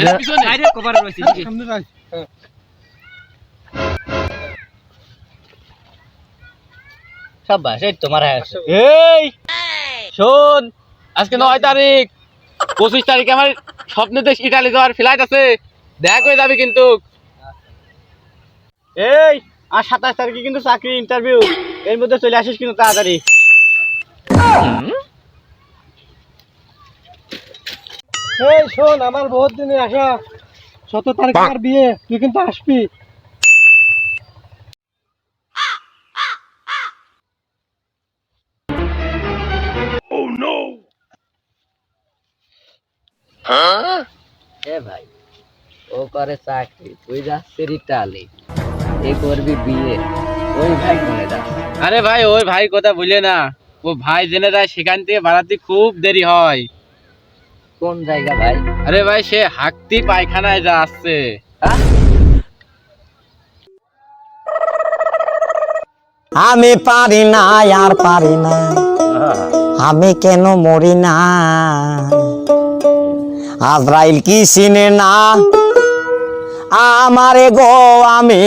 এটা পিছনে। আরে কভারে রয়েছে সামনে রাখ সাব্বাস এই তোমার এই শোন আজকে নয় তারিখ পঁচিশ তারিখে আমার স্বপ্নের দেশ ইটালি যাওয়ার ফ্লাইট আছে। দেখা করে যাবি কিন্তু। এই আর সাতাশ তারিখে কিন্তু চাকরি ইন্টারভিউ এর মধ্যে চলে আসিস কিন্তু তাড়াতাড়ি। এই শোন আমার বহুত দিনে আসা। সতেরো তারিখ আমার বিয়ে তুই কিন্তু আসবি। এ ভাই ও করে চাকরি তুই এ করবি বিয়ে ওই ভাই আরে ভাই ওই ভাই কথা বলে না। ও ভাই জেনে যায় সেখান থেকে বাড়াতে খুব দেরি হয়। কোন জায়গা ভাই? আরে ভাই সে হাঁকতি পায়খানায় যা আসছে হ্যাঁ? আমি পারি না আর পারি না। আমি কেন মরি না? আজরাইল কি চিনে না? আমারে গো আমি